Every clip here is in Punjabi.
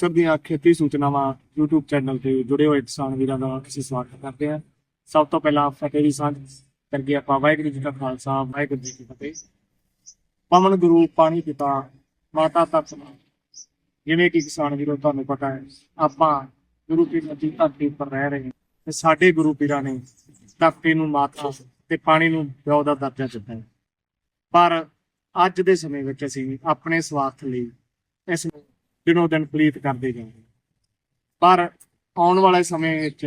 ਮੁਕਤਸਰ ਦੀਆਂ ਖੇਤੀ ਸੂਚਨਾਵਾਂ YouTube ਚੈਨਲ ਤੇ ਜੁੜੇ ਹੋਏ ਕਿਸਾਨ ਵੀਰਾਂ ਦਾ ਅਸੀਂ ਸਵਾਗਤ ਕਰਦੇ ਹਾਂ। ਸਭ ਤੋਂ ਪਹਿਲਾਂ ਫਤਿਹ ਦੀ ਸਾਂਝ ਕਰਕੇ ਆਪਾਂ ਵਾਹਿਗੁਰੂ ਜੀ ਕਾ ਖਾਲਸਾ, ਵਾਹਿਗੁਰੂ ਜੀ ਕੀ ਫਤਿਹ। ਪਵਨ ਗੁਰੂ ਪਾਣੀ ਪਿਤਾ, ਮਾਤਾ ਤਤ ਜਿਵੇਂ ਕਿ ਕਿਸਾਨ ਵੀਰੋ, ਤੁਹਾਨੂੰ ਪਤਾ ਹੈ, ਆਪਾਂ ਗੁਰੂ ਪੀਰ ਦੀ ਧਰਤੀ ਉੱਪਰ ਰਹਿ ਰਹੇ ਹਾਂ ਤੇ ਸਾਡੇ ਗੁਰੂ ਪੀਰਾਂ ਨੇ ਧਰਤੀ ਨੂੰ ਮਾਤਾ ਤੇ ਪਾਣੀ ਨੂੰ ਪਿਓ ਦਾ ਦਰਜਾ ਦਿੱਤਾ ਹੈ। ਪਰ ਅੱਜ ਦੇ ਸਮੇਂ ਵਿੱਚ ਅਸੀਂ ਆਪਣੇ ਸਵਾਰਥ ਲਈ ਇਸ ਨੂੰ ਦਿਨੋ ਦਿਨ ਪਲੀਤ ਕਰਦੇ ਜਾਂਦੇ ਪਰ ਆਉਣ ਵਾਲੇ ਸਮੇਂ ਵਿੱਚ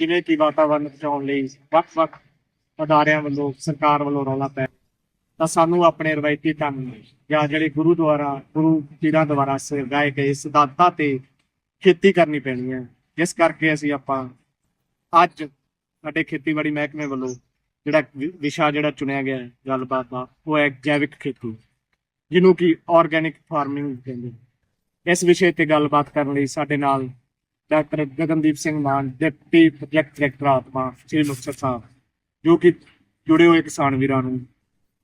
ਜਿਵੇਂ ਕਿ ਵਾਤਾਵਰਨ ਬਚਾਉਣ ਲਈ ਵੱਖ-ਵੱਖ ਅਦਾਰਿਆਂ ਵੱਲੋਂ, ਸਰਕਾਰ ਵੱਲੋਂ ਰੌਲਾ ਪੈ ਤਾਂ ਸਾਨੂੰ ਆਪਣੇ ਰਵਾਇਤੀ ਢੰਗ ਜਾਂ ਜਿਹੜੇ ਗੁਰੂ ਦੁਆਰਾ, ਗੁਰੂ ਪੀਰਾਂ ਦੁਆਰਾ ਸਿਰਗਾਏ ਗਏ ਸਿਧਾਂਤਾਂ ਤੇ ਖੇਤੀ ਕਰਨੀ ਪੈਣੀ ਹੈ, ਜਿਸ ਕਰਕੇ ਅਸੀਂ ਆਪਾਂ ਅੱਜ ਸਾਡੇ ਖੇਤੀਬਾੜੀ ਮਹਿਕਮੇ ਵੱਲੋਂ ਜਿਹੜਾ ਵਿਸ਼ਾ ਜਿਹੜਾ ਚੁਣਿਆ ਗਿਆ ਹੈ, ਗੱਲਬਾਤ ਦਾ, ਉਹ ਹੈ ਜੈਵਿਕ ਖੇਤੀ, ਜਿਹਨੂੰ ਕਿ ਆਰਗੈਨਿਕ ਫਾਰਮਿੰਗ ਕਹਿੰਦੇ ਇਸ ਵਿਸ਼ੇ ਤੇ ਗੱਲਬਾਤ ਕਰਨ ਲਈ ਸਾਡੇ ਨਾਲ doctor Gagandeep Singh Mann deputy project director Atma Sri Muktsar ਸਾਹਿਬ ਜੋ ਕਿ ਜੁੜੇ ਹੋਏ ਕਿਸਾਨ ਵੀਰਾਂ ਨੂੰ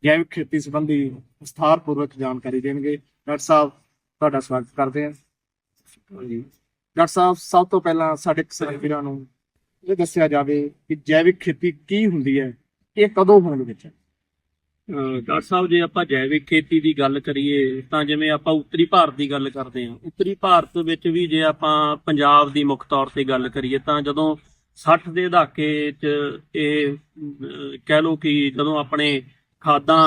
ਜੈਵਿਕ ਖੇਤੀ ਸੰਬੰਧੀ ਵਿਸਥਾਰਪੂਰਵਕ ਜਾਣਕਾਰੀ ਦੇਣਗੇ। ਡਾਕਟਰ ਸਾਹਿਬ ਤੁਹਾਡਾ ਸਵਾਗਤ ਕਰਦੇ ਹਾਂ। ਜੀ ਡਾਕਟਰ ਸਾਹਿਬ ਸਭ ਤੋਂ ਪਹਿਲਾਂ ਸਾਡੇ ਕਿਸਾਨ ਵੀਰਾਂ ਨੂੰ ਇਹ ਦੱਸਿਆ ਜਾਵੇ ਕਿ ਜੈਵਿਕ ਖੇਤੀ ਕੀ ਹੁੰਦੀ ਹੈ ਇਹ ਕਦੋਂ ਹੋਣ ਵਿੱਚ ਹੈ? ਡਾਕਟਰ ਸਾਹਿਬ, ਜੇ ਆਪਾਂ ਜੈਵਿਕ ਖੇਤੀ ਦੀ ਗੱਲ ਕਰੀਏ, ਤਾਂ ਜਿਵੇਂ ਆਪਾਂ ਉੱਤਰੀ ਭਾਰਤ ਦੀ ਗੱਲ ਕਰਦੇ ਹਾਂ, ਉੱਤਰੀ ਭਾਰਤ ਵਿੱਚ ਵੀ ਜੇ ਆਪਾਂ ਪੰਜਾਬ ਦੀ ਮੁੱਖ ਤੌਰ ਤੇ ਗੱਲ ਕਰੀਏ, ਤਾਂ ਜਦੋਂ 60 ਦੇ ਦਹਾਕੇ 'ਚ ਇਹ ਕਹਿ ਲਓ ਕਿ ਜਦੋਂ ਆਪਣੇ ਖਾਦਾਂ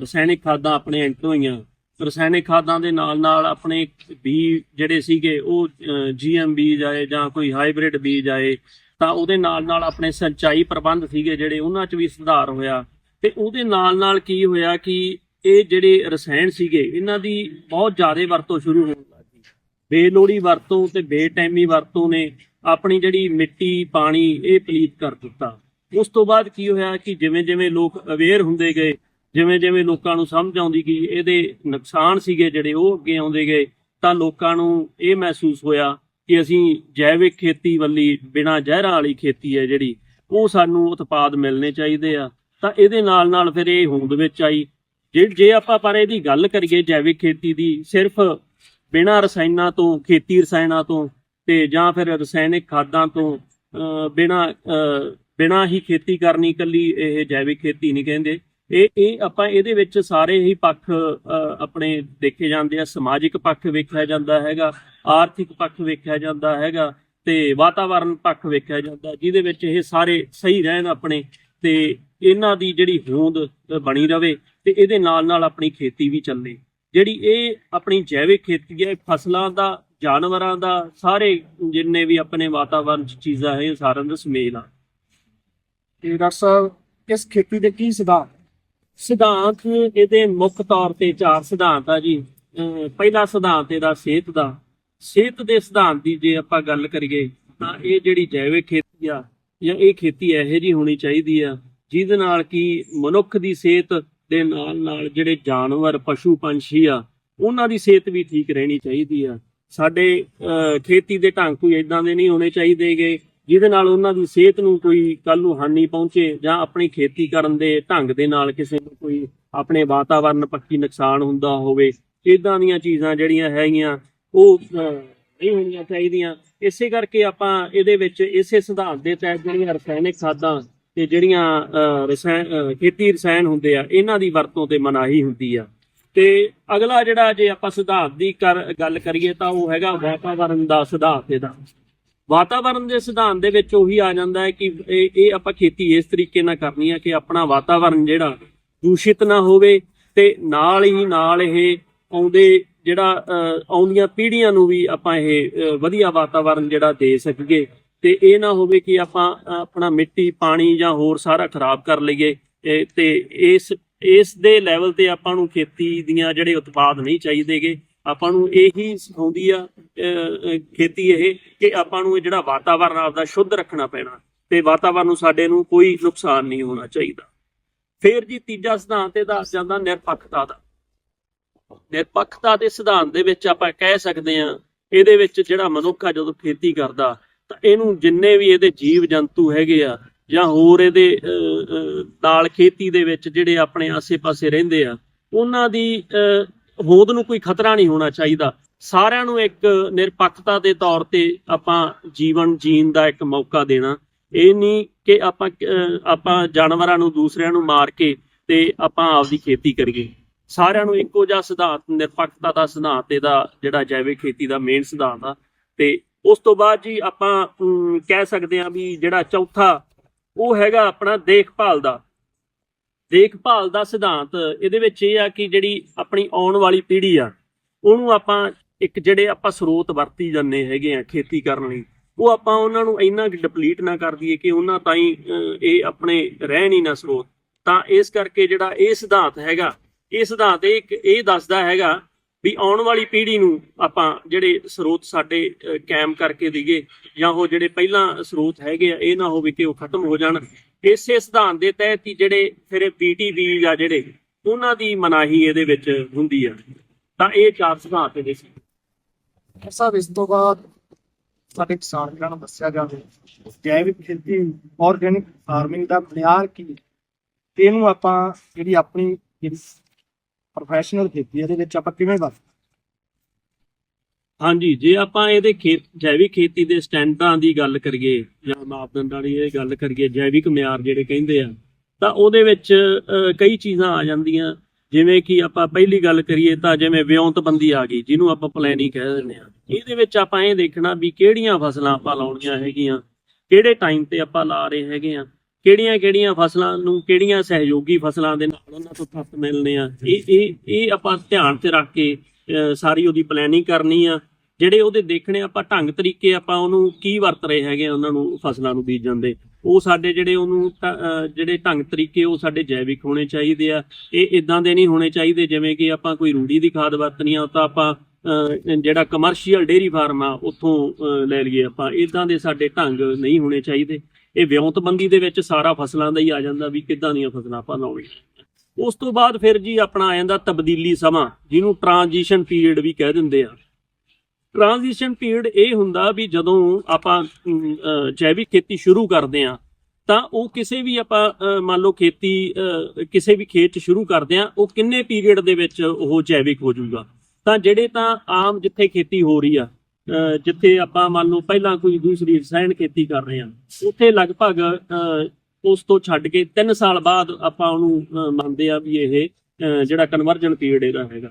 ਰਸਾਇਣਿਕ ਖਾਦਾਂ ਆਪਣੇ ਐਂਟਰ ਹੋਈਆਂ, ਰਸਾਇਣਿਕ ਖਾਦਾਂ ਦੇ ਨਾਲ ਨਾਲ ਆਪਣੇ ਬੀ ਜਿਹੜੇ ਸੀਗੇ, ਉਹ ਜੀਐਮ ਬੀਜ ਆਏ ਜਾਂ ਕੋਈ ਹਾਈਬ੍ਰਿਡ ਬੀਜ ਆਏ, ਤਾਂ ਉਹਦੇ ਨਾਲ ਨਾਲ ਆਪਣੇ ਸਿੰਚਾਈ ਪ੍ਰਬੰਧ ਸੀਗੇ ਜਿਹੜੇ, ਉਹਨਾਂ 'ਚ ਵੀ ਸੁਧਾਰ ਹੋਇਆ। ਤੇ ਉਹਦੇ ਨਾਲ ਨਾਲ ਕੀ ਹੋਇਆ ਕਿ ਇਹ ਜਿਹੜੇ ਰਸਾਇਣ ਸੀਗੇ, ਇਹਨਾਂ ਦੀ ਬਹੁਤ ਜ਼ਿਆਦਾ ਵਰਤੋਂ ਸ਼ੁਰੂ ਹੋਣ ਲੱਗੀ ਬੇਲੋੜੀ ਵਰਤੋਂ ਤੇ ਬੇਟਾਈਮੀ ਵਰਤੋਂ ਨੇ ਆਪਣੀ ਜਿਹੜੀ ਮਿੱਟੀ, ਪਾਣੀ ਇਹ ਪਲੀਤ ਕਰ ਦਿੱਤਾ। ਉਸ ਤੋਂ ਬਾਅਦ ਕੀ ਹੋਇਆ ਕਿ ਜਿਵੇਂ ਜਿਵੇਂ ਲੋਕ ਅਵੇਅਰ ਹੁੰਦੇ ਗਏ ਜਿਵੇਂ ਜਿਵੇਂ ਲੋਕਾਂ ਨੂੰ ਸਮਝ ਆਉਂਦੀ ਕਿ ਇਹਦੇ ਨੁਕਸਾਨ ਸੀਗੇ ਜਿਹੜੇ ਉਹ ਅੱਗੇ ਆਉਂਦੇ ਗਏ, ਤਾਂ ਲੋਕਾਂ ਨੂੰ ਇਹ ਮਹਿਸੂਸ ਹੋਇਆ ਕਿ ਅਸੀਂ ਜੈਵਿਕ ਖੇਤੀ ਵੱਲੀ, ਬਿਨਾਂ ਜ਼ਹਿਰਾਂ ਵਾਲੀ ਖੇਤੀ ਹੈ ਜਿਹੜੀ, ਉਹ ਸਾਨੂੰ ਉਤਪਾਦ ਮਿਲਣੇ ਚਾਹੀਦੇ ਆ। ਤਾਂ ਇਹਦੇ ਨਾਲ ਨਾਲ ਫਿਰ ਇਹ ਹੋਂਦ ਵਿੱਚ ਆਈ। ਜੇ ਜੇ ਆਪਾਂ ਪਰ ਇਹਦੀ ਗੱਲ ਕਰੀਏ ਜੈਵਿਕ ਖੇਤੀ ਦੀ ਸਿਰਫ ਬਿਨਾਂ ਰਸਾਇਣਾਂ ਤੋਂ ਖੇਤੀ ਰਸਾਇਣਾਂ ਤੋਂ ਤੇ ਜਾਂ ਫਿਰ ਰਸਾਇਣਿਕ ਖਾਦਾਂ ਤੋਂ ਬਿਨਾਂ ਅਹ, ਬਿਨਾਂ ਹੀ ਖੇਤੀ ਕਰਨੀ ਕੱਲੀ ਇਹ ਜੈਵਿਕ ਖੇਤੀ ਨਹੀਂ ਕਹਿੰਦੇ। ਇਹ ਇਹ ਆਪਾਂ ਇਹਦੇ ਵਿੱਚ ਸਾਰੇ ਹੀ ਪੱਖ ਆਪਣੇ ਦੇਖੇ ਜਾਂਦੇ ਆ। ਸਮਾਜਿਕ ਪੱਖ ਵੇਖਿਆ ਜਾਂਦਾ ਹੈਗਾ ਆਰਥਿਕ ਪੱਖ ਵੇਖਿਆ ਜਾਂਦਾ ਹੈਗਾ ਤੇ ਵਾਤਾਵਰਣ ਪੱਖ ਵੇਖਿਆ ਜਾਂਦਾ ਜਿਹਦੇ ਵਿੱਚ ਇਹ ਸਾਰੇ ਸਹੀ ਰਹਿਣ ਆਪਣੇ। ਤੇ ਇਹਨਾਂ ਦੀ ਜਿਹੜੀ ਹੋਂਦ ਬਣੀ ਰਵੇ ਤੇ ਇਹਦੇ ਨਾਲ ਨਾਲ ਆਪਣੀ ਖੇਤੀ ਵੀ ਚੱਲੇ। ਜਿਹੜੀ ਇਹ ਆਪਣੀ ਜੈਵਿਕ ਖੇਤੀ ਹੈ ਫਸਲਾਂ ਦਾ ਜਾਨਵਰਾਂ ਦਾ ਸਾਰੇ ਜਿੰਨੇ ਵੀ ਆਪਣੇ ਵਾਤਾਵਰਣ ਚ ਚੀਜ਼ਾਂ ਹੈ ਸਾਰਿਆਂ ਦਾ ਸੁਮੇਲ ਆ। ਤੇ ਡਾਕਟਰ ਸਾਹਿਬ ਇਸ ਖੇਤੀ ਦੇ ਕੀ ਸਿਧਾਂਤ? ਸਿਧਾਂਤ ਇਹਦੇ ਮੁੱਖ ਤੌਰ ਤੇ ਚਾਰ ਸਿਧਾਂਤ ਆ ਜੀ। ਪਹਿਲਾ ਸਿਧਾਂਤ ਇਹਦਾ ਸਿਹਤ ਦਾ। ਸਿਹਤ ਦੇ ਸਿਧਾਂਤ ਦੀ ਜੇ ਆਪਾਂ ਗੱਲ ਕਰੀਏ ਤਾਂ ਇਹ ਜਿਹੜੀ ਜੈਵਿਕ ਖੇਤੀ ਆ ਜਾਂ ਇਹ ਖੇਤੀ ਇਹੋ ਜੀ ਹੋਣੀ ਚਾਹੀਦੀ ਆ, ਜਿਹਦੇ ਨਾਲ ਕਿ ਮਨੁੱਖ ਦੀ ਸਿਹਤ ਦੇ ਨਾਲ ਨਾਲ ਜਿਹੜੇ ਜਾਨਵਰ, ਪਸ਼ੂ ਪੰਛੀ ਆ, ਉਹਨਾਂ ਦੀ ਸਿਹਤ ਵੀ ਠੀਕ ਰਹਿਣੀ ਚਾਹੀਦੀ ਆ। ਸਾਡੇ ਖੇਤੀ ਦੇ ਢੰਗ ਕੋਈ ਇਦਾਂ ਦੇ ਨਹੀਂ ਹੋਣੇ ਚਾਹੀਦੇਗੇ, ਜਿਹਦੇ ਨਾਲ ਉਹਨਾਂ ਦੀ ਸਿਹਤ ਨੂੰ ਕੋਈ ਕੱਲ ਨੂੰ ਹਾਨੀ ਪਹੁੰਚੇ ਜਾਂ ਆਪਣੀ ਖੇਤੀ ਕਰਨ ਦੇ ਢੰਗ ਦੇ ਨਾਲ ਕਿਸੇ ਨੂੰ ਕੋਈ ਆਪਣੇ ਵਾਤਾਵਰਨ ਪੱਖੀ ਨੁਕਸਾਨ ਹੁੰਦਾ ਹੋਵੇ ਇਦਾਂ ਦੀਆਂ ਚੀਜ਼ਾਂ ਜਿਹੜੀਆਂ ਹੈਗੀਆਂ, ਉਹ ਨਹੀਂ ਹੋਣੀਆਂ ਚਾਹੀਦੀਆਂ। ਇਸੇ ਕਰਕੇ ਆਪਾਂ ਇਹਦੇ ਵਿੱਚ ਇਸੇ ਸਿਧਾਂਤ ਦੇ ਤਹਿਤ ਜਿਹੜੀਆਂ ਰਸਾਇਣਿਕ ਖਾਦਾਂ ਤੇ ਜਿਹੜੀਆਂ ਰਸਾਇਣ ਖੇਤੀ ਰਸਾਇਣ ਹੁੰਦੇ ਆ, ਇਹਨਾਂ ਦੀ ਵਰਤੋਂ ਤੇ ਮਨਾਹੀ ਹੁੰਦੀ ਆ। ਤੇ ਅਗਲਾ ਜਿਹੜਾ ਜੇ ਆਪਾਂ ਸਿਧਾਂਤ ਦੀ ਕਰ- ਗੱਲ ਕਰੀਏ ਤਾਂ ਉਹ ਹੈਗਾ ਵਾਤਾਵਰਣ ਦਾ ਸਿਧਾਂਤ ਇਹਦਾ। ਵਾਤਾਵਰਣ ਦੇ ਸਿਧਾਂਤ ਦੇ ਵਿੱਚ ਉਹੀ ਆ ਜਾਂਦਾ ਹੈ ਕਿ ਇਹ ਆਪਾਂ ਖੇਤੀ ਇਸ ਤਰੀਕੇ ਨਾਲ ਕਰਨੀ ਆ ਕਿ ਆਪਣਾ ਵਾਤਾਵਰਣ ਜਿਹੜਾ ਦੂਸ਼ਿਤ ਨਾ ਹੋਵੇ ਤੇ ਨਾਲ ਹੀ ਨਾਲ ਇਹ ਆਉਂਦੇ ਜਿਹੜਾ ਆਉਂਦੀਆਂ ਪੀੜ੍ਹੀਆਂ ਨੂੰ ਵੀ ਆਪਾਂ ਇਹ ਵਧੀਆ ਵਾਤਾਵਰਣ ਜਿਹੜਾ ਦੇ ਸਕੀਏ ਤੇ ਇਹ ਨਾ ਹੋਵੇ ਕਿ ਆਪਾਂ ਆਪਣਾ ਮਿੱਟੀ, ਪਾਣੀ ਜਾਂ ਹੋਰ ਸਾਰਾ ਖਰਾਬ ਕਰ ਲਈਏ ਤੇ ਇਸ ਇਸ ਦੇ ਲੈਵਲ ਤੇ ਆਪਾਂ ਨੂੰ ਖੇਤੀ ਦੀਆਂ ਜਿਹੜੇ ਉਤਪਾਦ ਨਹੀਂ ਚਾਹੀਦੇਗੇ, ਆਪਾਂ ਨੂੰ ਇਹੀ ਸਿਖਾਉਂਦੀ ਆ ਖੇਤੀ ਇਹ ਕਿ ਆਪਾਂ ਨੂੰ ਇਹ ਜਿਹੜਾ ਵਾਤਾਵਰਨ ਆਪਦਾ ਸ਼ੁੱਧ ਰੱਖਣਾ ਪੈਣਾ ਤੇ ਵਾਤਾਵਰਨ ਨੂੰ ਸਾਡੇ ਨੂੰ ਕੋਈ ਨੁਕਸਾਨ ਨਹੀਂ ਹੋਣਾ ਚਾਹੀਦਾ। ਫਿਰ ਜੀ ਤੀਜਾ ਸਿਧਾਂਤ ਇਹਦਾ ਆ ਜਾਂਦਾ ਨਿਰਪੱਖਤਾ ਦਾ। ਨਿਰਪੱਖਤਾ ਦੇ ਸਿਧਾਂਤ ਦੇ ਵਿੱਚ ਆਪਾਂ ਕਹਿ ਸਕਦੇ ਹਾਂ ਇਹਦੇ ਵਿੱਚ ਜਿਹੜਾ ਮਨੁੱਖ ਆ ਜਦੋਂ ਖੇਤੀ ਕਰਦਾ ਤਾਂ ਇਹਨੂੰ ਜਿੰਨੇ ਵੀ ਇਹਦੇ ਜੀਵ ਜੰਤੂ ਹੈਗੇ ਆ ਜਾਂ ਹੋਰ ਇਹਦੇ ਅਹ, ਨਾਲ ਖੇਤੀ ਦੇ ਵਿੱਚ ਜਿਹੜੇ ਆਪਣੇ ਆਸੇ-ਪਾਸੇ ਰਹਿੰਦੇ ਆ ਉਹਨਾਂ ਦੀ ਅਹ, ਹੋਂਦ ਨੂੰ ਕੋਈ ਖਤਰਾ ਨਹੀਂ ਹੋਣਾ ਚਾਹੀਦਾ। ਸਾਰਿਆਂ ਨੂੰ ਇੱਕ ਨਿਰਪੱਖਤਾ ਦੇ ਤੌਰ ਤੇ ਆਪਾਂ ਜੀਵਨ ਜੀਣ ਦਾ ਇੱਕ ਮੌਕਾ ਦੇਣਾ। ਇਹ ਨਹੀਂ ਕਿ ਆਪਾਂ ਆਪਾਂ ਜਾਨਵਰਾਂ ਨੂੰ ਦੂਸਰਿਆਂ ਨੂੰ ਮਾਰ ਕੇ ਤੇ ਆਪਾਂ ਆਪਦੀ ਖੇਤੀ ਕਰੀਏ। ਸਾਰਿਆਂ ਨੂੰ ਇੱਕੋ ਜਿਹਾ ਸਿਧਾਂਤ, ਨਿਰਪੱਖਤਾ ਦਾ ਸਿਧਾਂਤ, ਇਹਦਾ ਜਿਹੜਾ ਜੈਵਿਕ ਖੇਤੀ ਦਾ ਮੇਨ ਸਿਧਾਂਤ ਆ। ਤੇ ਉਸ ਤੋਂ ਬਾਅਦ ਜੀ ਆਪਾਂ ਕਹਿ ਸਕਦੇ ਹਾਂ ਵੀ ਜਿਹੜਾ ਚੌਥਾ, ਉਹ ਹੈਗਾ ਆਪਣਾ ਦੇਖਭਾਲ ਦਾ। ਦੇਖਭਾਲ ਦਾ ਸਿਧਾਂਤ, ਇਹਦੇ ਵਿੱਚ ਇਹ ਆ ਕਿ ਜਿਹੜੀ ਆਪਣੀ ਆਉਣ ਵਾਲੀ ਪੀੜ੍ਹੀ ਆ, ਉਹਨੂੰ ਆਪਾਂ ਇੱਕ ਜਿਹੜੇ ਆਪਾਂ ਸਰੋਤ ਵਰਤੀ ਜਾਂਦੇ ਹੈਗੇ ਆ ਖੇਤੀ ਕਰਨ ਲਈ, ਉਹ ਆਪਾਂ ਉਹਨਾਂ ਨੂੰ ਇੰਨਾ ਡਿਪਲੀਟ ਨਾ ਕਰ ਦਈਏ ਕਿ ਉਹਨਾਂ ਤਾਈਂ ਇਹ ਆਪਣੇ ਰਹਿਣ ਹੀ ਨਾ ਸਰੋਤ। ਤਾਂ ਇਸ ਕਰਕੇ ਜਿਹੜਾ ਇਹ ਸਿਧਾਂਤ ਹੈਗਾ ਇਹ ਸਿਧਾਂਤ ਇਹ ਇਹ ਦੱਸਦਾ ਹੈਗਾ ਵੀ ਆਉਣ ਵਾਲੀ ਪੀੜ੍ਹੀ ਨੂੰ ਆਪਾਂ ਜਿਹੜੇ ਸਰੋਤ ਸਾਡੇ ਕਾਇਮ ਕਰਕੇ ਦਈਏ ਜਾਂ ਉਹ ਜਿਹੜੇ ਪਹਿਲਾਂ ਸਰੋਤ ਹੈਗੇ ਆ, ਇਹ ਨਾ ਹੋਵੇ ਕਿ ਉਹ ਖਤਮ ਹੋ ਜਾਣ। ਇਸੇ ਸਿਧਾਂਤ ਦੇ ਤਹਿਤ ਹੀ ਜਿਹੜੇ ਫਿਰ ਪੀਟੀਵੀ ਆ ਜਿਹੜੇ ਉਹਨਾਂ ਦੀ ਮਨਾਹੀ ਇਹਦੇ ਵਿੱਚ ਹੁੰਦੀ ਆ। ਤਾਂ ਇਹ ਚਾਰ ਸਿਧਾਂਤ ਇਹਦੇ ਸੀ। ਸਾਹਿਬ, ਇਸ ਤੋਂ ਬਾਅਦ ਸਾਡੇ ਕਿਸਾਨ ਵੀਰਾਂ ਨੂੰ ਦੱਸਿਆ ਜਾਵੇ, ਜੈਵਿਕ ਖੇਤੀ ਆਰਗੈਨਿਕ ਫਾਰਮਿੰਗ ਦਾ ਮਿਆਰ ਕੀ ਤੇ ਇਹਨੂੰ ਆਪਾਂ ਜਿਹੜੀ ਆਪਣੀ ਪ੍ਰੋਫੈਸ਼ਨਲ ਖੇਤੀ ਇਹਦੇ ਵਿੱਚ ਆਪਾਂ ਕਿਵੇਂ ਵਰਤ ਹਾਂਜੀ, ਜੇ ਆਪਾਂ ਇਹਦੇ ਖੇਤ ਜੈਵਿਕ ਖੇਤੀ ਦੇ ਸਟੈਂਡਰਡਾਂ ਦੀ ਗੱਲ ਕਰੀਏ, ਜਾਂ ਮਾਪਦੰਡਾਂ ਦੀ ਇਹ ਗੱਲ ਕਰੀਏ, ਜੈਵਿਕ ਮਿਆਰ ਜਿਹੜੇ ਕਹਿੰਦੇ ਆ, ਤਾਂ ਉਹਦੇ ਵਿੱਚ ਕਈ ਚੀਜ਼ਾਂ ਆ ਜਾਂਦੀਆਂ। ਜਿਵੇਂ ਕਿ ਆਪਾਂ ਪਹਿਲੀ ਗੱਲ ਕਰੀਏ ਤਾਂ ਜਿਵੇਂ ਵਿਉਂਤਬੰਦੀ ਆ ਗਈ, ਜਿਹਨੂੰ ਆਪਾਂ ਪਲੈਨਿੰਗ ਕਹਿ ਦਿੰਦੇ ਆ। ਇਹਦੇ ਵਿੱਚ ਆਪਾਂ ਇਹ ਦੇਖਣਾ ਵੀ ਕਿਹੜੀਆਂ ਫਸਲਾਂ ਆਪਾਂ ਲਾਉਣੀਆਂ ਹੈਗੀਆਂ, ਕਿਹੜੇ ਟਾਈਮ ਤੇ ਆਪਾਂ ਲਾ ਰਹੇ ਹੈਗੇ ਆ। ਕਿਹੜੀਆਂ ਕਿਹੜੀਆਂ ਫਸਲਾਂ ਨੂੰ ਕਿਹੜੀਆਂ ਸਹਿਯੋਗੀ ਫਸਲਾਂ ਦੇ ਨਾਲ ਉਹਨਾਂ ਤੋਂ ਤੱਤ ਮਿਲਨੇ ਆ? ਇਹ ਇਹ ਇਹ ਆਪਾਂ ਧਿਆਨ ਤੇ ਰੱਖ ਕੇ ਅਹ, ਸਾਰੀ ਉਹਦੀ ਪਲੈਨਿੰਗ ਕਰਨੀ ਆ। ਜਿਹੜੇ ਉਹਦੇ ਦੇਖਣੇ ਆਪਾਂ ਢੰਗ ਤਰੀਕੇ ਆਪਾਂ ਉਹਨੂੰ ਕੀ ਵਰਤ ਰਹੇ ਹੈਗੇ ਆ ਉਹਨਾਂ ਨੂੰ ਫਸਲਾਂ ਨੂੰ ਬੀਜਣ ਦੇ ਉਹ ਸਾਡੇ ਜਿਹੜੇ ਉਹਨੂੰ ਜਿਹੜੇ ਢੰਗ ਤਰੀਕੇ ਉਹ ਸਾਡੇ ਜੈਵਿਕ ਹੋਣੇ ਚਾਹੀਦੇ ਆ। ਇਹ ਇਦਾਂ ਦੇ ਨਹੀਂ ਹੋਣੇ ਚਾਹੀਦੇ ਜਿਵੇਂ ਕਿ ਆਪਾਂ ਕੋਈ ਰੂੜੀ ਦੀ ਖਾਦ ਵਰਤਣੀ ਆ ਤਾਂ ਆਪਾਂ ਅਹ, ਜਿਹੜਾ ਕਮਰਸ਼ੀਅਲ ਡੇਰੀ ਫਾਰਮ ਆ ਉੱਥੋਂ ਲੈ ਲਈਏ ਆਪਾਂ। ਇਦਾਂ ਦੇ ਸਾਡੇ ਢੰਗ ਨਹੀਂ ਹੋਣੇ ਚਾਹੀਦੇ। ਇਹ ਵਿਉਂਤਬੰਦੀ ਦੇ ਵਿੱਚ ਸਾਰਾ ਫਸਲਾਂ ਦਾ ਹੀ ਆ ਜਾਂਦਾ ਵੀ ਕਿੱਦਾਂ ਦੀਆਂ ਫਸਲਾਂ ਆਪਾਂ ਲਾਉਣੀਆਂ। ਉਸ ਤੋਂ ਬਾਅਦ ਫਿਰ ਜੀ ਆਪਣਾ ਆ ਜਾਂਦਾ ਤਬਦੀਲੀ ਸਮਾਂ, ਜਿਹਨੂੰ ਟ੍ਰਾਂਜੀਸ਼ਨ ਪੀਰੀਅਡ ਵੀ ਕਹਿ ਦਿੰਦੇ ਆ। ਟ੍ਰਾਂਜੀਸ਼ਨ ਪੀਰੀਅਡ ਇਹ ਹੁੰਦਾ ਵੀ ਜਦੋਂ ਆਪਾਂ ਜੈਵਿਕ ਖੇਤੀ ਸ਼ੁਰੂ ਕਰਦੇ ਆ, ਤਾਂ ਉਹ ਕਿਸੇ ਵੀ ਆਪਾਂ ਮੰਨ ਲਓ ਖੇਤੀ ਕਿਸੇ ਵੀ ਖੇਤ 'ਚ ਸ਼ੁਰੂ ਕਰਦੇ ਆ, ਉਹ ਕਿੰਨੇ ਪੀਰੀਅਡ ਦੇ ਵਿੱਚ ਉਹ ਜੈਵਿਕ ਹੋ ਜਾਊਗਾ। ਤਾਂ ਜਿਹੜੇ ਤਾਂ ਆਮ ਜਿੱਥੇ ਖੇਤੀ ਹੋ ਰਹੀ ਆ ਜਿੱਥੇ ਆਪਾਂ ਮੰਨ ਲਓ ਪਹਿਲਾਂ ਕੋਈ ਦੂਸਰੀ ਰਸਾਇਣ ਖੇਤੀ ਕਰ ਰਹੇ ਹਾਂ ਉੱਥੇ ਲਗਭਗ ਅਹ, ਉਸ ਤੋਂ ਛੱਡ ਕੇ 3 ਸਾਲ ਬਾਅਦ ਆਪਾਂ ਉਹਨੂੰ ਮੰਨਦੇ ਆ ਵੀ ਇਹ ਜਿਹੜਾ ਕਨਵਰਜਨ ਪੀਰੀਅਡ ਇਹਦਾ ਹੈਗਾ।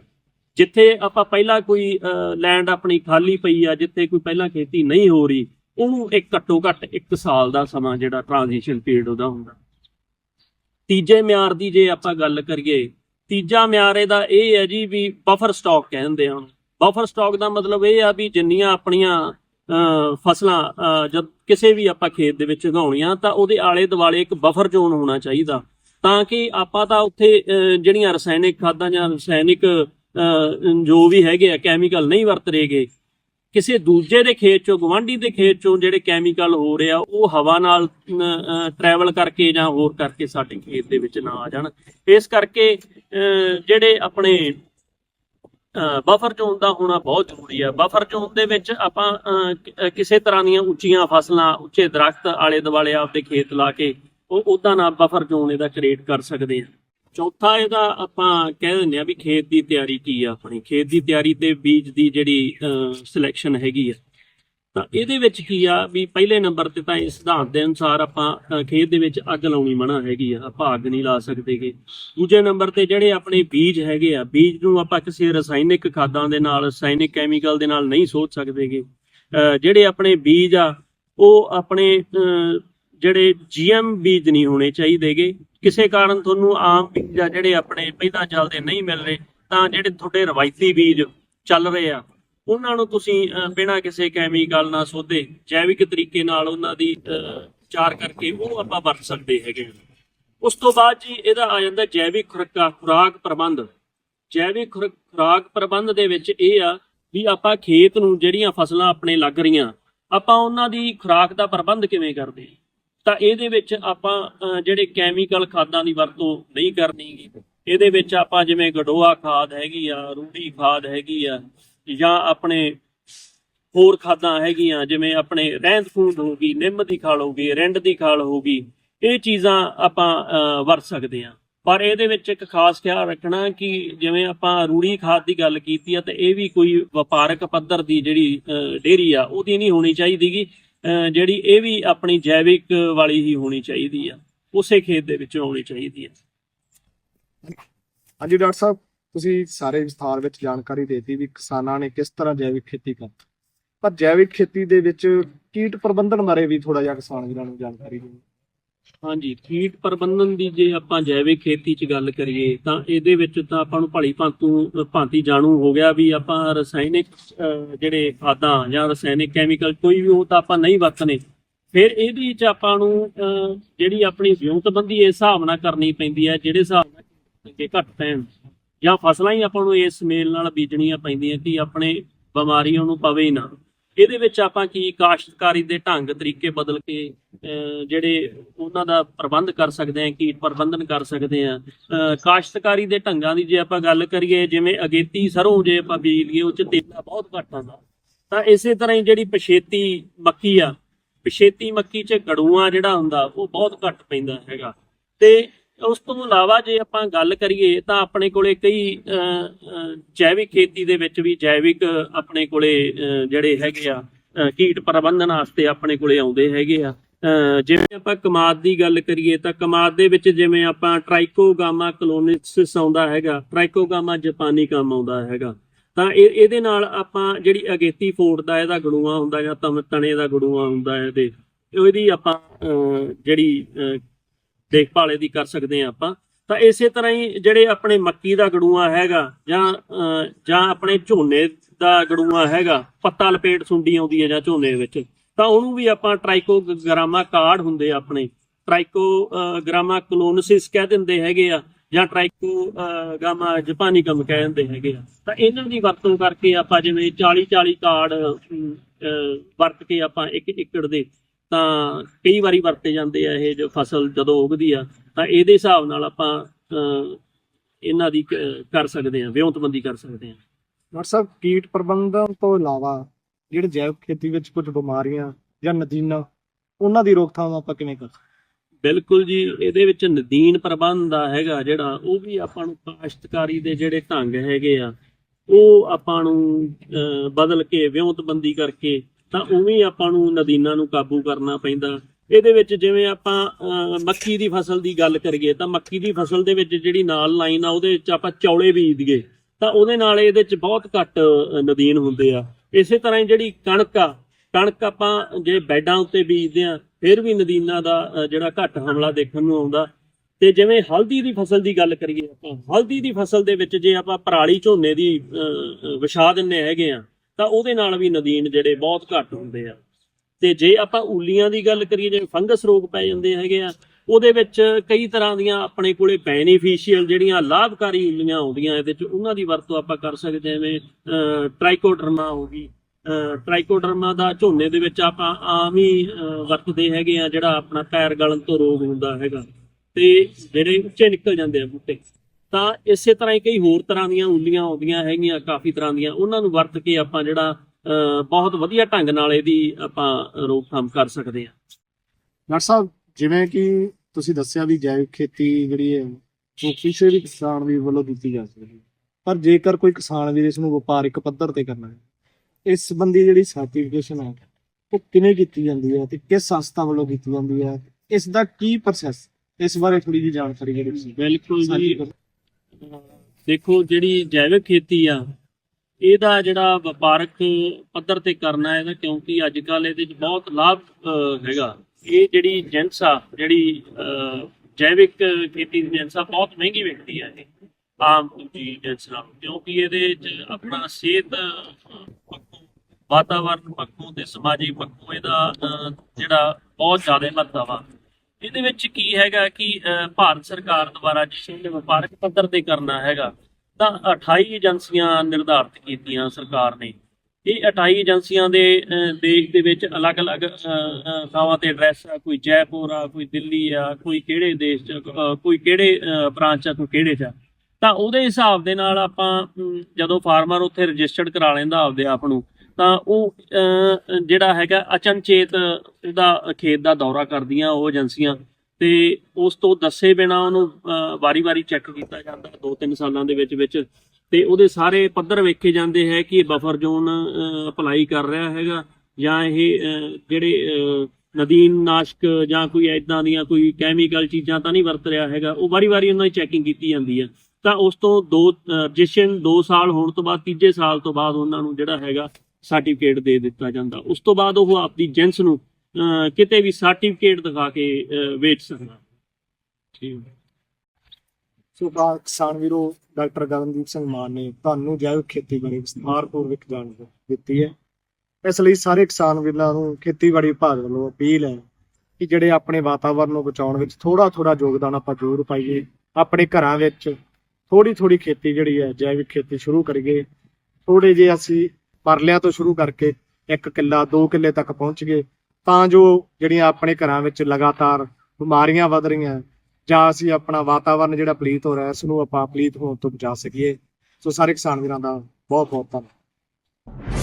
ਜਿੱਥੇ ਆਪਾਂ ਪਹਿਲਾਂ ਕੋਈ ਲੈਂਡ ਆਪਣੀ ਖਾਲੀ ਪਈ ਆ ਜਿੱਥੇ ਕੋਈ ਪਹਿਲਾਂ ਖੇਤੀ ਨਹੀਂ ਹੋ ਰਹੀ ਉਹਨੂੰ ਇੱਕ ਘੱਟੋ ਘੱਟ 1 ਸਾਲ ਦਾ ਸਮਾਂ ਜਿਹੜਾ ਟ੍ਰਾਂਜੀਸ਼ਨ ਪੀਰੀਅਡ ਉਹਦਾ ਹੁੰਦਾ। ਤੀਜੇ ਮਿਆਰ ਦੀ ਜੇ ਆਪਾਂ ਗੱਲ ਕਰੀਏ ਤੀਜਾ ਮਿਆਰ ਇਹਦਾ ਇਹ ਹੈ ਜੀ ਵੀ ਬਫਰ ਸਟਾਕ ਕਹਿੰਦੇ ਆ ਬਫਰ ਸਟਾਕ ਦਾ ਮਤਲਬ ਇਹ ਆ ਵੀ ਜਿੰਨੀਆਂ ਆਪਣੀਆਂ ਫਸਲਾਂ ਜਦ ਕਿਸੇ ਵੀ ਆਪਾਂ ਖੇਤ ਦੇ ਵਿੱਚ ਉਗਾਉਣੀਆਂ, ਤਾਂ ਉਹਦੇ ਆਲੇ ਦੁਆਲੇ ਇੱਕ ਬਫਰ ਜ਼ੋਨ ਹੋਣਾ ਚਾਹੀਦਾ। ਤਾਂ ਕਿ ਆਪਾਂ ਤਾਂ ਉੱਥੇ ਜਿਹੜੀਆਂ ਰਸਾਇਣਿਕ ਖਾਦਾਂ ਜਾਂ ਰਸਾਇਣਿਕ ਜੋ ਵੀ ਹੈਗੇ ਆ ਕੈਮੀਕਲ ਨਹੀਂ ਵਰਤ ਰਹੇਗੇ ਕਿਸੇ ਦੂਜੇ ਦੇ ਖੇਤ ਚੋਂ ਗਵਾਂਢੀ ਦੇ ਖੇਤ ਚੋਂ ਜਿਹੜੇ ਕੈਮੀਕਲ ਹੋ ਰਿਹਾ ਉਹ ਹਵਾ ਨਾਲ ਟਰੈਵਲ ਕਰਕੇ ਜਾਂ ਹੋਰ ਕਰਕੇ ਸਾਡੇ ਖੇਤ ਦੇ ਵਿੱਚ ਨਾ ਆ ਜਾਣ। ਇਸ ਕਰਕੇ ਜਿਹੜੇ ਆਪਣੇ ਬਫਰ ਜ਼ੋਨ ਦਾ ਹੋਣਾ ਬਹੁਤ ਜ਼ਰੂਰੀ ਹੈ। ਬਫਰ ਜ਼ੋਨ ਦੇ ਵਿੱਚ ਆਪਾਂ ਕਿਸੇ ਤਰ੍ਹਾਂ ਦੀਆਂ ਉੱਚੀਆਂ ਫਸਲਾਂ, ਉੱਚੇ ਦਰਖਤ ਆਲੇ ਦੁਆਲੇ ਆਪਦੇ ਖੇਤ ਲਾ ਕੇ ਉਹ ਉਦਾਂ ਨਾਲ ਬਫਰ ਜ਼ੋਨ ਇਹਦਾ ਕ੍ਰੀਏਟ ਕਰ ਸਕਦੇ ਆ ਚੌਥਾ ਇਹਦਾ ਆਪਾਂ ਕਹਿ ਦਿੰਦੇ ਆ ਵੀ ਖੇਤ ਦੀ ਤਿਆਰੀ ਕੀ ਆ ਆਪਣੀ। ਖੇਤ ਦੀ ਤਿਆਰੀ ਤੇ ਬੀਜ ਦੀ ਜਿਹੜੀ ਸਿਲੈਕਸ਼ਨ ਹੈਗੀ ਆ। ਤਾਂ ਇਹਦੇ ਵਿੱਚ ਕੀ ਆ ਵੀ ਪਹਿਲੇ ਨੰਬਰ ਤੇ ਤਾਂ ਇਸ ਸਿਧਾਂਤ ਦੇ ਅਨੁਸਾਰ ਆਪਾਂ ਖੇਤ ਦੇ ਵਿੱਚ ਅੱਗ ਲਾਉਣੀ ਮਨਾ ਹੈਗੀ ਆ ਆਪਾਂ ਅੱਗ ਨਹੀਂ ਲਾ ਸਕਦੇਗੇ ਦੂਜੇ ਨੰਬਰ ਤੇ ਜਿਹੜੇ ਆਪਣੇ ਬੀਜ ਹੈਗੇ ਆ ਬੀਜ ਨੂੰ ਆਪਾਂ ਕਿਸੇ ਰਸਾਇਣਿਕ ਖਾਦਾਂ ਦੇ ਨਾਲ ਰਸਾਇਣਿਕ ਕੈਮੀਕਲ ਦੇ ਨਾਲ ਨਹੀਂ ਸੋਚ ਸਕਦੇਗੇ ਅ, ਜਿਹੜੇ ਆਪਣੇ ਬੀਜ ਆ ਉਹ ਆਪਣੇ ਅ, ਜਿਹੜੇ ਜੀਐਮ ਬੀਜ ਨਹੀਂ ਹੋਣੇ ਚਾਹੀਦੇਗੇ ਕਿਸੇ ਕਾਰਨ ਤੁਹਾਨੂੰ ਆਮ ਬੀਜ ਆ ਜਿਹੜੇ ਆਪਣੇ ਪਹਿਲਾਂ ਚੱਲਦੇ ਨਹੀਂ ਮਿਲ ਰਹੇ ਤਾਂ ਜਿਹੜੇ ਤੁਹਾਡੇ ਰਵਾਇਤੀ ਬੀਜ ਚੱਲ ਰਹੇ ਆ ਉਹਨਾਂ ਨੂੰ ਤੁਸੀਂ ਅਹ, ਬਿਨਾਂ ਕਿਸੇ ਕੈਮੀਕਲ ਨਾਲ ਸੋਧੇ ਜੈਵਿਕ ਤਰੀਕੇ ਨਾਲ ਉਹਨਾਂ ਦੀ ਅਹ, ਚਾਰ ਕਰਕੇ ਉਹ ਆਪਾਂ ਵਰਤ ਸਕਦੇ ਹੈਗੇ ਹਾਂ। ਉਸ ਤੋਂ ਬਾਅਦ ਜੀ ਇਹਦਾ ਆ ਜਾਂਦਾ ਜੈਵਿਕ ਖੁਰਾਕ ਖੁਰਾਕ ਪ੍ਰਬੰਧ ਜੈਵਿਕ ਖੁਰ- ਖੁਰਾਕ ਪ੍ਰਬੰਧ ਦੇ ਵਿੱਚ ਇਹ ਆ ਵੀ ਆਪਾਂ ਖੇਤ ਨੂੰ ਜਿਹੜੀਆਂ ਫਸਲਾਂ ਆਪਣੇ ਲੱਗ ਰਹੀਆਂ ਆਪਾਂ ਉਹਨਾਂ ਦੀ ਖੁਰਾਕ ਦਾ ਪ੍ਰਬੰਧ ਕਿਵੇਂ ਕਰਦੇ ਤਾਂ ਇਹਦੇ ਵਿੱਚ ਆਪਾਂ ਅਹ, ਜਿਹੜੇ ਕੈਮੀਕਲ ਖਾਦਾਂ ਦੀ ਵਰਤੋਂ ਨਹੀਂ ਕਰਨੀ ਇਹਦੇ ਵਿੱਚ ਆਪਾਂ ਜਿਵੇਂ ਗਡੋਆ ਖਾਦ ਹੈਗੀ ਆ ਰੂੜੀ ਖਾਦ ਹੈਗੀ ਆ ਜਾਂ ਆਪਣੇ ਹੋਰ ਖਾਦਾਂ ਹੈਗੀਆਂ ਜਿਵੇਂ ਆਪਣੇ ਰਹਿੰਦ ਖੂੰਡ ਹੋ ਗਈ ਨਿੰਮ ਦੀ ਖਾਲ ਹੋ ਗਈ ਰਿੰਡ ਦੀ ਖਾਲ ਹੋ ਗਈ ਇਹ ਚੀਜ਼ਾਂ ਆਪਾਂ ਵਰਤ ਸਕਦੇ ਹਾਂ। ਪਰ ਇਹਦੇ ਵਿੱਚ ਇੱਕ ਖਾਸ ਖਿਆਲ ਰੱਖਣਾ ਕਿ ਜਿਵੇਂ ਆਪਾਂ ਰੂੜੀ ਖਾਦ ਦੀ ਗੱਲ ਕੀਤੀ ਆ ਤੇ ਇਹ ਵੀ ਕੋਈ ਵਪਾਰਕ ਪੱਧਰ ਦੀ ਜਿਹੜੀ ਅਹ, ਡੇਅਰੀ ਆ ਉਹਦੀ ਨਹੀਂ ਹੋਣੀ ਚਾਹੀਦੀਗੀ। ਅਹ, ਜਿਹੜੀ ਇਹ ਵੀ ਆਪਣੀ ਜੈਵਿਕ ਵਾਲੀ ਹੀ ਹੋਣੀ ਚਾਹੀਦੀ ਆ। ਉਸੇ ਖੇਤ ਦੇ ਵਿੱਚ ਹੋਣੀ ਚਾਹੀਦੀ ਆ। ਹਾਂਜੀ ਡਾਕਟਰ ਸਾਹਿਬ। ਤੁਸੀਂ ਸਾਰੇ ਵਿਸਥਾਰ ਵਿੱਚ ਜਾਣਕਾਰੀ ਦੇਤੀ ਵੀ ਕਿਸਾਨਾਂ ਨੇ ਕਿਸ ਤਰ੍ਹਾਂ ਜੈਵਿਕ ਖੇਤੀ ਕਰਨੀ ਪਰ ਜੈਵਿਕ ਖੇਤੀ ਦੇ ਵਿੱਚ ਕੀਟ ਪ੍ਰਬੰਧਨ ਬਾਰੇ ਵੀ ਥੋੜਾ ਜਿਹਾ ਕਿਸਾਨ ਵੀਰਾਂ ਨੂੰ ਜਾਣਕਾਰੀ ਦਿਓ। ਹਾਂਜੀ ਕੀਟ ਪ੍ਰਬੰਧਨ ਦੀ ਜੇ ਆਪਾਂ ਜੈਵਿਕ ਖੇਤੀ 'ਚ ਗੱਲ ਕਰੀਏ ਤਾਂ ਇਹਦੇ ਵਿੱਚ ਤਾਂ ਆਪਾਂ ਨੂੰ ਭਲੀ ਭਾਂਤੂ ਭਾਂਤੀ ਜਾਣੂ ਹੋ ਗਿਆ ਵੀ ਆਪਾਂ ਰਸਾਇਣਿਕ ਜਿਹੜੇ ਖਾਦਾਂ ਜਾਂ ਰਸਾਇਣਿਕ ਕੈਮੀਕਲ ਕੋਈ ਵੀ ਉਹ ਤਾਂ ਆਪਾਂ ਨਹੀਂ ਵਰਤਨੇ। ਫਿਰ ਇਹਦੇ 'ਚ ਆਪਾਂ ਨੂੰ ਅਹ, ਜਿਹੜੀ ਆਪਣੀ ਵਿਉਂਤਬੰਦੀ ਇਸ ਹਿਸਾਬ ਨਾਲ ਕਰਨੀ ਪੈਂਦੀ ਹੈ ਜਿਹੜੇ ਹਿਸਾਬ ਨਾਲ ਕਿ ਘੱਟ ਪੈਣ। ਜਾਂ ਫਸਲਾਂ ਹੀ ਆਪਾਂ ਨੂੰ ਇਸ ਮੇਲ ਨਾਲ ਬੀਜਣੀਆਂ ਪੈਂਦੀਆਂ ਕਿ ਆਪਣੇ ਬਿਮਾਰੀਆਂ ਨੂੰ ਪਵੇ ਹੀ ਨਾ। ਇਹਦੇ ਵਿੱਚ ਆਪਾਂ ਕੀ ਕਾਸ਼ਤਕਾਰੀ ਦੇ ਢੰਗ ਤਰੀਕੇ ਬਦਲ ਕੇ ਅਹ, ਜਿਹੜੇ ਉਹਨਾਂ ਦਾ ਪ੍ਰਬੰਧ ਕਰ ਸਕਦੇ ਹਾਂ ਕੀਟ ਪ੍ਰਬੰਧਨ ਕਰ ਸਕਦੇ ਹਾਂ। ਅਹ, ਕਾਸ਼ਤਕਾਰੀ ਦੇ ਢੰਗਾਂ ਦੀ ਜੇ ਆਪਾਂ ਗੱਲ ਕਰੀਏ ਜਿਵੇਂ ਅਗੇਤੀ ਸਰੋਂ ਜੇ ਆਪਾਂ ਬੀਜ ਲਈਏ ਉਹ ਚ ਤੇਲਾ ਬਹੁਤ ਘੱਟ ਆਉਂਦਾ। ਤਾਂ ਇਸੇ ਤਰ੍ਹਾਂ ਹੀ ਜਿਹੜੀ ਪਛੇਤੀ ਮੱਕੀ ਆ ਪਛੇਤੀ ਮੱਕੀ ਚ ਗੜੂਆ ਜਿਹੜਾ ਹੁੰਦਾ ਉਹ ਬਹੁਤ ਘੱਟ ਪੈਂਦਾ ਹੈਗਾ। ਤੇ ਉਸ ਤੋਂ ਇਲਾਵਾ ਜੇ ਆਪਾਂ ਗੱਲ ਕਰੀਏ ਤਾਂ ਆਪਣੇ ਕੋਲੇ ਕਈ ਜੈਵਿਕ ਖੇਤੀ ਦੇ ਵਿੱਚ ਵੀ ਜੈਵਿਕ ਆਪਣੇ ਕੋਲੇ ਜਿਹੜੇ ਹੈਗੇ ਆ ਅਹ, ਕੀਟ ਪ੍ਰਬੰਧਨ ਵਾਸਤੇ ਆਪਣੇ ਕੋਲੇ ਆਉਂਦੇ ਹੈਗੇ ਆ। ਜਿਵੇਂ ਆਪਾਂ ਕਮਾਦ ਦੀ ਗੱਲ ਕਰੀਏ ਤਾਂ ਕਮਾਦ ਦੇ ਵਿੱਚ ਜਿਵੇਂ ਆਪਾਂ ਟ੍ਰਾਈਕੋਗਾਮਾ ਕਲੋਨਿਸਿਸ ਆਉਂਦਾ ਹੈਗਾ ਟ੍ਰਾਈਕੋਗਾਮਾ ਜਾਪਾਨੀ ਕੰਮ ਆਉਂਦਾ ਹੈਗਾ। ਤਾਂ ਇਹ ਇਹਦੇ ਨਾਲ ਆਪਾਂ ਜਿਹੜੀ ਅਗੇਤੀ ਫੋੜ ਦਾ ਇਹਦਾ ਗੜੂਆ ਹੁੰਦਾ ਜਾਂ ਤਮ ਤਣੇ ਦਾ ਗੜੂਆ ਹੁੰਦਾ ਇਹਦੇ ਇਹਦੀ ਆਪਾਂ ਅਹ, ਜਿਹੜੀ ਅਹ, ਦੇਖਭਾਲ ਇਹਦੀ ਕਰ ਸਕਦੇ ਹਾਂ ਆਪਾਂ। ਤਾਂ ਇਸੇ ਤਰ੍ਹਾਂ ਹੀ ਜਿਹੜੇ ਆਪਣੇ ਮੱਕੀ ਦਾ ਗੜੂਆ ਹੈਗਾ ਜਾਂ ਜਾਂ ਆਪਣੇ ਝੋਨੇ ਦਾ ਗੜੂਆ ਹੈਗਾ ਪੱਤਾ ਲਪੇਟ ਸੁੰਡੀ ਆਉਂਦੀ ਹੈ ਜਾਂ ਝੋਨੇ ਵਿੱਚ ਤਾਂ ਉਹਨੂੰ ਵੀ ਆਪਾਂ ਟ੍ਰਾਈਕੋਗ੍ਰਾਮਾ ਕਾਰਡ ਹੁੰਦੇ ਆ ਆਪਣੇ। ਟ੍ਰਾਈਕੋਗ੍ਰਾਮਾ ਕਲੋਨਸਿਸ ਕਹਿ ਦਿੰਦੇ ਹੈਗੇ ਆ ਜਾਂ ਟ੍ਰਾਈਕੋ ਅਹ, ਗਾਮਾ ਜਾਪਾਨੀਕਮ ਕਹਿ ਦਿੰਦੇ ਹੈਗੇ ਆ। ਤਾਂ ਇਹਨਾਂ ਦੀ ਵਰਤੋਂ ਕਰਕੇ ਆਪਾਂ ਜਿਵੇਂ 40 40 ਕਾਰਡ ਅਹ, ਵਰਤ ਕੇ ਆਪਾਂ ਇੱਕ ਏਕੜ ਦੇ ਤਾਂ ਕਈ ਵਾਰੀ ਵਰਤੇ ਜਾਂਦੇ ਆ ਇਹ ਜੋ ਫਸਲ ਜਦੋਂ ਉਗਦੀ ਆ ਤਾਂ ਇਹਦੇ ਹਿਸਾਬ ਨਾਲ ਆਪਾਂ ਇਹਨਾਂ ਦੀ ਕਰ ਸਕਦੇ ਹਾਂ ਵਿਉਂਤਬੰਦੀ ਕਰ ਸਕਦੇ ਹਾਂ ਡਾਕਟਰ ਸਾਹਿਬ ਕੀਟ ਪ੍ਰਬੰਧਨ ਤੋਂ ਇਲਾਵਾ ਜਿਹੜੇ ਜੈਵ ਖੇਤੀ ਵਿੱਚ ਕੁਝ ਬਿਮਾਰੀਆਂ ਜਾਂ ਨਦੀਨਾਂ ਉਹਨਾਂ ਦੀ ਰੋਕਥਾਮ ਆਪਾਂ ਕਿਵੇਂ ਕਰ ਬਿਲਕੁਲ ਜੀ ਇਹਦੇ ਵਿੱਚ ਨਦੀਨ ਪ੍ਰਬੰਧ ਦਾ ਹੈਗਾ ਜਿਹੜਾ ਉਹ ਵੀ ਆਪਾਂ ਨੂੰ ਕਾਸ਼ਤਕਾਰੀ ਦੇ ਜਿਹੜੇ ਢੰਗ ਹੈਗੇ ਆ ਉਹ ਆਪਾਂ ਨੂੰ ਬਦਲ ਕੇ ਵਿਉਂਤਬੰਦੀ ਕਰਕੇ ਤਾਂ ਉਵੇਂ ਆਪਾਂ ਨੂੰ ਨਦੀਨਾਂ ਨੂੰ ਕਾਬੂ ਕਰਨਾ ਪੈਂਦਾ। ਇਹਦੇ ਵਿੱਚ ਜਿਵੇਂ ਆਪਾਂ ਅਹ, ਮੱਕੀ ਦੀ ਫਸਲ ਦੀ ਗੱਲ ਕਰੀਏ ਤਾਂ ਮੱਕੀ ਦੀ ਫਸਲ ਦੇ ਵਿੱਚ ਜਿਹੜੀ ਨਾਲ ਲਾਈਨ ਆ ਉਹਦੇ ਵਿੱਚ ਆਪਾਂ ਚੌਲੇ ਬੀਜ ਦਈਏ ਤਾਂ ਉਹਦੇ ਨਾਲ ਇਹਦੇ ਵਿੱਚ ਬਹੁਤ ਘੱਟ ਨਦੀਨ ਹੁੰਦੇ ਆ। ਇਸੇ ਤਰ੍ਹਾਂ ਹੀ ਜਿਹੜੀ ਕਣਕ ਆ ਕਣਕ ਆਪਾਂ ਜੇ ਬੈਡਾਂ ਉੱਤੇ ਬੀਜਦੇ ਆ ਫਿਰ ਵੀ ਨਦੀਨਾਂ ਦਾ ਜਿਹੜਾ ਘੱਟ ਹਮਲਾ ਦੇਖਣ ਨੂੰ ਆਉਂਦਾ। ਤੇ ਜਿਵੇਂ ਹਲਦੀ ਦੀ ਫਸਲ ਦੀ ਗੱਲ ਕਰੀਏ ਆਪਾਂ ਹਲਦੀ ਦੀ ਫਸਲ ਦੇ ਵਿੱਚ ਜੇ ਆਪਾਂ ਪਰਾਲੀ ਝੋਨੇ ਦੀ ਅਹ, ਵਿਛਾ ਦਿੰਨੇ ਹੈਗੇ ਆ ਤਾਂ ਉਹਦੇ ਨਾਲ ਵੀ ਨਦੀਨ ਜਿਹੜੇ ਬਹੁਤ ਘੱਟ ਹੁੰਦੇ ਆ। ਤੇ ਜੇ ਆਪਾਂ ਉੱਲੀਆਂ ਦੀ ਗੱਲ ਕਰੀਏ ਜਿਵੇਂ ਫੰਗਸ ਰੋਗ ਪੈ ਜਾਂਦੇ ਹੈਗੇ ਆ ਉਹਦੇ ਵਿੱਚ ਕਈ ਤਰ੍ਹਾਂ ਦੀਆਂ ਆਪਣੇ ਕੋਲੇ ਬੈਨੀਫੀਸ਼ੀਅਲ ਜਿਹੜੀਆਂ ਲਾਭਕਾਰੀ ਉੱਲੀਆਂ ਆਉਂਦੀਆਂ ਇਹਦੇ ਚ ਉਹਨਾਂ ਦੀ ਵਰਤੋਂ ਆਪਾਂ ਕਰ ਸਕਦੇ ਜਿਵੇਂ ਅਹ, ਟ੍ਰਾਈਕੋਡਰਮਾ ਹੋ ਗਈ। ਅਹ, ਟ੍ਰਾਈਕੋਡਰਮਾ ਦਾ ਝੋਨੇ ਦੇ ਵਿੱਚ ਆਪਾਂ ਆਮ ਹੀ ਅਹ, ਵਰਤਦੇ ਹੈਗੇ ਆ ਜਿਹੜਾ ਆਪਣਾ ਪੈਰ ਗਲਣ ਤੋਂ ਰੋਗ ਹੁੰਦਾ ਹੈਗਾ। ਤੇ ਜਿਹੜੇ ਉੱਚੇ ਨਿਕਲ ਜਾਂਦੇ ਆ ਬੂਟੇ। ਤਾਂ ਇਸੇ ਤਰ੍ਹਾਂ ਹੀ ਕਈ ਹੋਰ ਤਰ੍ਹਾਂ ਦੀਆਂ ਉੱਲੀਆਂ ਆਉਂਦੀਆਂ ਹੈਗੀਆਂ ਕਾਫੀ ਤਰ੍ਹਾਂ ਦੀਆਂ। ਉਹਨਾਂ ਨੂੰ ਵਰਤ ਕੇ ਆਪਾਂ ਜਿਹੜਾ ਬਹੁਤ ਵਧੀਆ ਢੰਗ ਨਾਲ ਇਹਦੀ ਆਪਾਂ ਰੋਕਥਾਮ ਕਰ ਸਕਦੇ ਹਾਂ। ਡਾਕਟਰ ਸਾਹਿਬ ਜਿਵੇਂ ਕਿ ਤੁਸੀਂ ਦੱਸਿਆ ਵੀ ਜੈਵਿਕ ਖੇਤੀ ਜਿਹੜੀ ਹੈ ਉਹ ਕਿਸੇ ਵੀ ਕਿਸਾਨ ਵੀ ਵੱਲੋਂ ਕੀਤੀ ਜਾ ਸਕਦੀ ਹੈ। ਪਰ ਜੇਕਰ ਕੋਈ ਕਿਸਾਨ ਵੀ ਇਸ ਨੂੰ ਵਪਾਰਿਕ ਪੱਧਰ ਤੇ ਕਰਨਾ ਹੈ ਇਸ ਸੰਬੰਧੀ ਜਿਹੜੀ ਸਰਟੀਫਿਕੇਸ਼ਨ ਹੈ ਉਹ ਕਿਵੇਂ ਕੀਤੀ ਜਾਂਦੀ ਹੈ ਤੇ ਕਿਸ ਸੰਸਥਾ ਵੱਲੋਂ ਕੀਤੀ ਜਾਂਦੀ ਹੈ ਇਸ ਦਾ ਕੀ ਪ੍ਰੋਸੈਸ ਇਸ ਬਾਰੇ ਥੋੜੀ ਜਿਹੀ ਜਾਣਕਾਰੀ ਤੁਸੀਂ ਬਿਲਕੁਲ ਜੀ। ਦੇਖੋ, ਜਿਹੜੀ ਜੈਵਿਕ ਖੇਤੀ ਆ, ਇਹਦਾ ਜਿਹੜਾ ਵਪਾਰਕ ਪੱਧਰ ਤੇ ਕਰਨਾ ਇਹਦਾ, ਕਿਉਂਕਿ ਅੱਜ ਕੱਲ ਇਹਦੇ ਵਿੱਚ ਬਹੁਤ ਲਾਭ ਹੈਗਾ। ਇਹ ਜਿਹੜੀ ਜੈਂਸ ਆ, ਜਿਹੜੀ ਜੈਵਿਕ ਖੇਤੀ ਦੀ ਜੈਂਸ ਆ, ਬਹੁਤ ਮਹਿੰਗੀ ਵਿਕਦੀ ਆ ਇਹ। ਆਮ ਦੂਜੀ ਜੈਂਸ ਨਾਲੋਂ, ਕਿਉਂਕਿ ਇਹਦੇ ਚ ਆਪਣਾ ਸਿਹਤ ਪੱਖੋਂ, ਵਾਤਾਵਰਨ ਪੱਖੋਂ ਤੇ ਸਮਾਜਿਕ ਪੱਖੋਂ ਇਹਦਾ ਜਿਹੜਾ ਬਹੁਤ ਜ਼ਿਆਦਾ ਮਹੱਤਵ ਆ। ਇਹਦੇ ਵਿੱਚ ਕੀ ਹੈਗਾ ਕਿ ਭਾਰਤ ਸਰਕਾਰ ਦੁਆਰਾ ਜਿਸ ਵਪਾਰਕ ਪੱਧਰ ਤੇ ਕਰਨਾ ਹੈਗਾ, ਤਾਂ 28 ਏਜੰਸੀਆਂ ਨਿਰਧਾਰਤ ਕੀਤੀਆਂ ਸਰਕਾਰ ਨੇ ਇਹ 28 ਏਜੰਸੀਆਂ ਦੇ ਦੇਸ਼ ਦੇ ਵਿੱਚ ਅਲੱਗ-ਅਲੱਗ ਥਾਵਾਂ ਤੇ ਐਡਰੈਸ ਆ, ਕੋਈ ਜੈਪੁਰ ਆ, ਕੋਈ ਦਿੱਲੀ ਆ, ਕੋਈ ਕਿਹੜੇ ਦੇਸ਼ ਚ ਕੋਈ ਕਿਹੜੇ ਬ੍ਰਾਂਚ ਆ, ਕੋਈ ਕਿਹੜੇ ਚ ਆ। ਤਾਂ ਉਹਦੇ ਹਿਸਾਬ ਦੇ ਨਾਲ ਆਪਾਂ ਜਦੋਂ ਫਾਰਮਰ ਉੱਥੇ ਰਜਿਸਟਰਡ ਕਰਾ ਲੈਂਦਾ ਆਪਦੇ ਆਪ ਨੂੰ ਤਾਂ ਉਹ ਜਿਹੜਾ ਹੈਗਾ ਅਚਨਚੇਤ ਦਾ ਖੇਤ ਦਾ ਦੌਰਾ ਕਰਦੀਆਂ ਉਹ ਏਜੰਸੀਆਂ ਤੇ ਉਸ ਤੋਂ ਦੱਸੇ ਬਿਨਾ ਉਹਨੂੰ ਵਾਰੀ-ਵਾਰੀ ਚੈੱਕ ਕੀਤਾ ਜਾਂਦਾ 2-3 ਸਾਲਾਂ ਦੇ ਵਿੱਚ ਵਿੱਚ ਤੇ ਉਹਦੇ ਸਾਰੇ ਪੱਧਰ ਵੇਖੇ ਜਾਂਦੇ ਹੈ ਕਿ ਇਹ ਬਫਰ ਜ਼ੋਨ ਅਪਲਾਈ ਕਰ ਰਿਹਾ ਹੈਗਾ ਜਾਂ ਇਹ ਜਿਹੜੇ ਨਦੀਨ ਨਾਸ਼ਕ ਜਾਂ ਕੋਈ ਐਦਾਂ ਦੀਆਂ ਕੋਈ ਕੈਮੀਕਲ ਚੀਜ਼ਾਂ ਤਾਂ ਨਹੀਂ ਵਰਤ ਰਿਹਾ ਹੈਗਾ, ਉਹ ਵਾਰੀ-ਵਾਰੀ ਉਹਨਾਂ ਦੀ ਚੈਕਿੰਗ ਕੀਤੀ ਜਾਂਦੀ ਹੈ। ਤਾਂ ਉਸ ਤੋਂ ਦੋ ਰਜਿਸਟ੍ਰੇਸ਼ਨ 2 ਸਾਲ ਹੋਣ ਤੋਂ ਬਾਅਦ, ਤੀਜੇ ਸਾਲ ਤੋਂ ਬਾਅਦ ਉਹਨਾਂ ਨੂੰ ਜਿਹੜਾ ਹੈਗਾ ਸਰਟੀਫਿਕੇਟ ਦੇ ਦਿੱਤਾ ਜਾਂਦਾ। ਉਸ ਤੋਂ ਬਾਅਦ ਉਹ ਆਪਣੀ ਜਿੰਸ ਨੂੰ ਕਿਤੇ ਵੀ ਸਰਟੀਫਿਕੇਟ ਦਿਖਾ ਕੇ ਵੇਚ ਸਕਦਾ। ਠੀਕ ਸੋ ਬਾ ਕਿਸਾਨ ਵੀਰੋ, ਡਾਕਟਰ ਗਗਨਦੀਪ ਸਿੰਘ ਮਾਨ ਨੇ ਤੁਹਾਨੂੰ ਜੈਵਿਕ ਖੇਤੀ ਬਾਰੇ ਵਿਸਥਾਰਪੂਰਵਕ ਜਾਣਕਾਰੀ ਦਿੱਤੀ ਹੈ। ਇਸ ਲਈ ਸਾਰੇ ਕਿਸਾਨ ਵੀਰਾਂ ਨੂੰ ਖੇਤੀਬਾੜੀ ਵਿਭਾਗ ਵੱਲੋਂ ਅਪੀਲ ਹੈ ਕਿ ਜਿਹੜੇ ਆਪਣੇ ਵਾਤਾਵਰਣ ਨੂੰ ਬਚਾਉਣ ਵਿੱਚ ਥੋੜਾ ਥੋੜਾ ਯੋਗਦਾਨ ਆਪਾਂ ਜ਼ਰੂਰ ਪਾਈਏ। ਆਪਣੇ ਘਰਾਂ ਵਿੱਚ ਥੋੜੀ ਥੋੜੀ ਖੇਤੀ ਜਿਹੜੀ ਹੈ, ਜੈਵਿਕ ਖੇਤੀ ਸ਼ੁਰੂ ਕਰੀਏ। ਥੋੜੇ ਜੇ ਅਸੀਂ ਪਰਲਿਆਂ ਤੋਂ ਸ਼ੁਰੂ ਕਰਕੇ ਇੱਕ ਕਿੱਲਾ, ਦੋ ਕਿੱਲੇ ਤੱਕ ਪਹੁੰਚ ਗਏ। ਤਾਂ ਜੋ ਜਿਹੜੀਆਂ ਆਪਣੇ ਘਰਾਂ ਵਿੱਚ ਲਗਾਤਾਰ ਬਿਮਾਰੀਆਂ ਵੱਧ ਰਹੀਆਂ ਜਾਂ ਅਸੀਂ ਆਪਣਾ ਵਾਤਾਵਰਨ ਜਿਹੜਾ ਪਲੀਤ ਹੋ ਰਿਹਾ ਇਸ ਨੂੰ ਆਪਾਂ ਪਲੀਤ ਹੋਣ ਤੋਂ ਬਚਾ ਸਕੀਏ। ਸੋ ਸਾਰੇ ਕਿਸਾਨ ਵੀਰਾਂ ਦਾ ਬਹੁਤ ਬਹੁਤ ਧੰਨਵਾਦ।